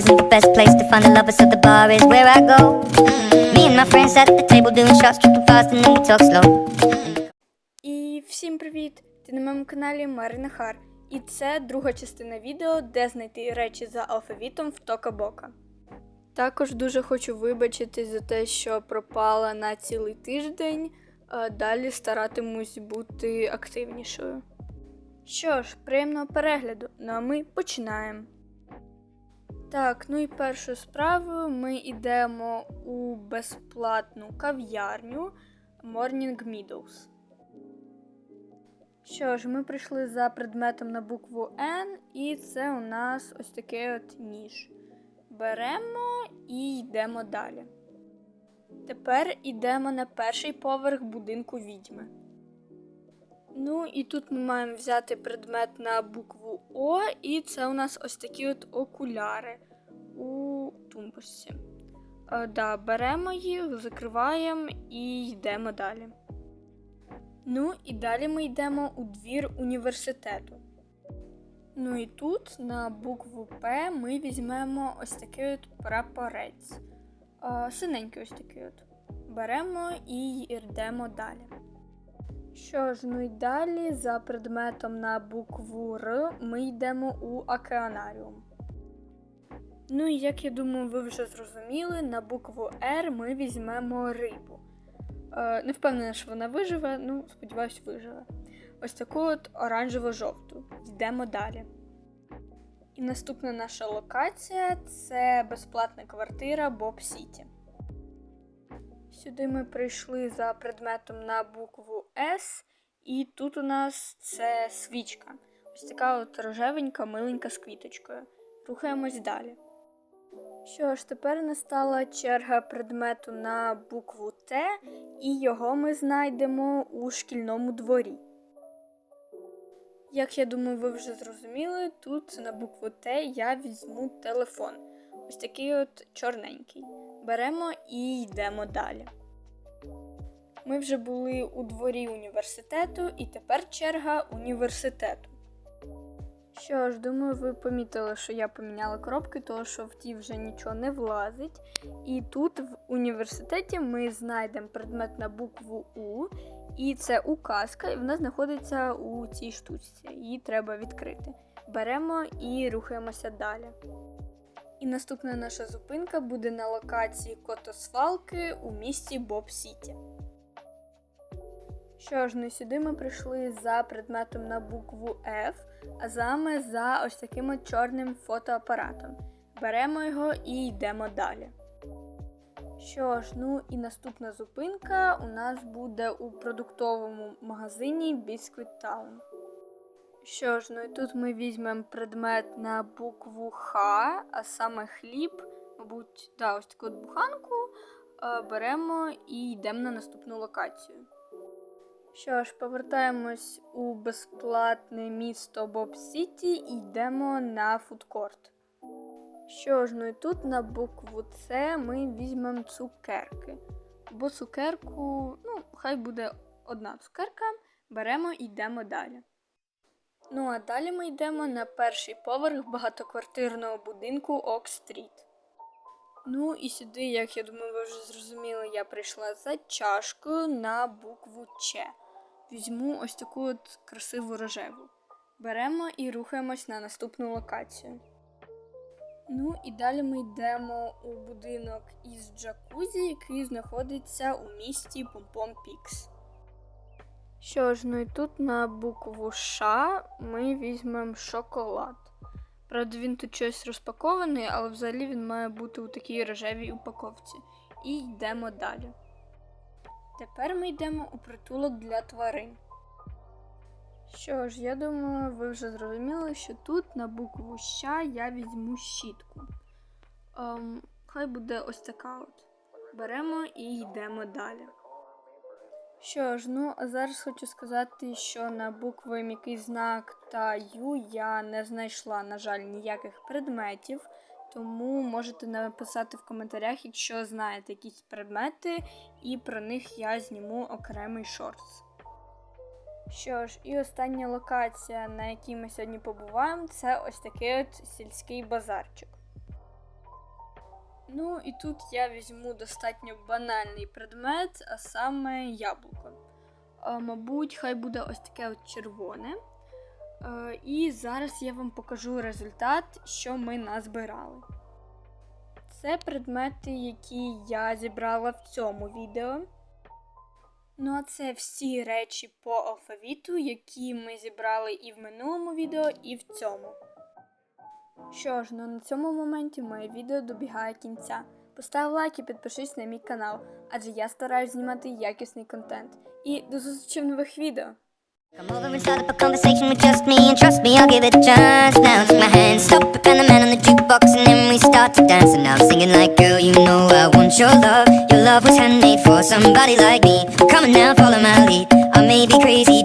isn't the best place to find a lover, so the bar is where I go. Me and my friends at the table doing shots, tripping fast, and then we talk slow. І всім привіт! Ти на моєму каналі Марина Хар. І це друга частина відео, де знайти речі за алфавітом в Тока Бока. Також дуже хочу вибачитись за те, що пропала на цілий тиждень. Далі старатимусь бути активнішою. Що ж, приємного перегляду. Ну а ми починаємо. Так, ну і першою справою ми йдемо у безплатну кав'ярню Morning Meadows. Що ж, ми прийшли за предметом на букву N, і це у нас ось такий от ніж. Беремо і йдемо далі. Тепер йдемо на перший поверх будинку відьми. Ну, і тут ми маємо взяти предмет на букву О, і це у нас ось такі от окуляри у тумбочці. Е, да, беремо їх, закриваємо і йдемо далі. Ну і далі ми йдемо у двір університету. Ну і тут на букву П ми візьмемо ось такий от прапорець. А, синенький ось такий от. Беремо і йдемо далі. Що ж, ну і далі за предметом на букву Р ми йдемо у океанаріум. Ну і як я думаю, ви вже зрозуміли, на букву Р ми візьмемо рибу. Е, не впевнена, що вона виживе, ну, сподіваюсь, виживе. Ось таку от оранжево-жовту. Йдемо далі. І наступна наша локація це безплатна квартира Боб Сіті. Сюди ми прийшли за предметом на букву С, і тут у нас це свічка. Ось така от рожевенька, миленька з квіточкою. Рухаємось далі. Що ж, тепер настала черга предмету на букву Т, і його ми знайдемо у шкільному дворі. Як я думаю, ви вже зрозуміли, тут на букву Т я візьму телефон. Ось такий от чорненький. Беремо і йдемо далі. Ми вже були у дворі університету, і тепер черга університету. Що ж, думаю, ви помітили, що я поміняла коробки, тому що в ті вже нічого не влазить. І тут в університеті ми знайдемо предмет на букву У, і це указка, і вона знаходиться у цій штучці. Її треба відкрити. Беремо і рухаємося далі. І наступна наша зупинка буде на локації Котосвалки у місті Боб Сіті. Що ж, ну сюди ми прийшли за предметом на букву F, а саме за ось таким от чорним фотоапаратом. Беремо його і йдемо далі. Що ж, ну і наступна зупинка у нас буде у продуктовому магазині Biscuit Town. Що ж, ну і тут ми візьмемо предмет на букву Х, а саме хліб, мабуть, да, ось таку буханку. е, Беремо і йдемо на наступну локацію. Що ж, повертаємось у безплатне місто Боб Сіті і йдемо на фудкорт. Що ж, ну і тут на букву С ми візьмемо цукерки. Бо цукерку, ну, хай буде одна цукерка, беремо і йдемо далі. Ну а далі ми йдемо на перший поверх багатоквартирного будинку Ок-стріт. Ну і сюди, як я думаю, ви вже зрозуміли, я прийшла за чашкою на букву Ч. Візьму ось таку от красиву рожеву. Беремо і рухаємось на наступну локацію. Ну і далі ми йдемо у будинок із джакузі, який знаходиться у місті Помпом Пікс. Що ж, ну і тут на букву Ш ми візьмемо шоколад. Правда, він тут щось розпакований, але взагалі він має бути у такій рожевій упаковці. І йдемо далі. Тепер ми йдемо у притулок для тварин. Що ж, я думаю, ви вже зрозуміли, що тут на букву Щ я візьму щітку. Ем, хай буде ось така от. Беремо і йдемо далі. Що ж, ну а зараз хочу сказати, що на букви м'який знак та Ю я не знайшла, на жаль, ніяких предметів. Тому можете написати в коментарях, якщо знаєте якісь предмети, і про них я зніму окремий шортс. Що ж, і остання локація, на якій ми сьогодні побуваємо, це ось такий от сільський базарчик. Ну і тут я візьму достатньо банальний предмет, а саме яблуко. А, мабуть, хай буде ось таке от червоне. Е, і зараз я вам покажу результат, що ми назбирали. Це предмети, які я зібрала в цьому відео. Ну, а це всі речі по алфавіту, які ми зібрали і в минулому відео, і в цьому. Що ж, ну на цьому моменті моє відео добігає кінця. Постав лайк і підпишись на мій канал, адже я стараюсь знімати якісний контент. І до зустрічі в нових відео! Come over and start up a conversation with just me And trust me, I'll give it a chance Now take my hand, stop it, and the man on the jukebox And then we start to dance And I'm singing like, girl, you know I want your love Your love was handmade for somebody like me Come on now, follow my lead I may be crazy,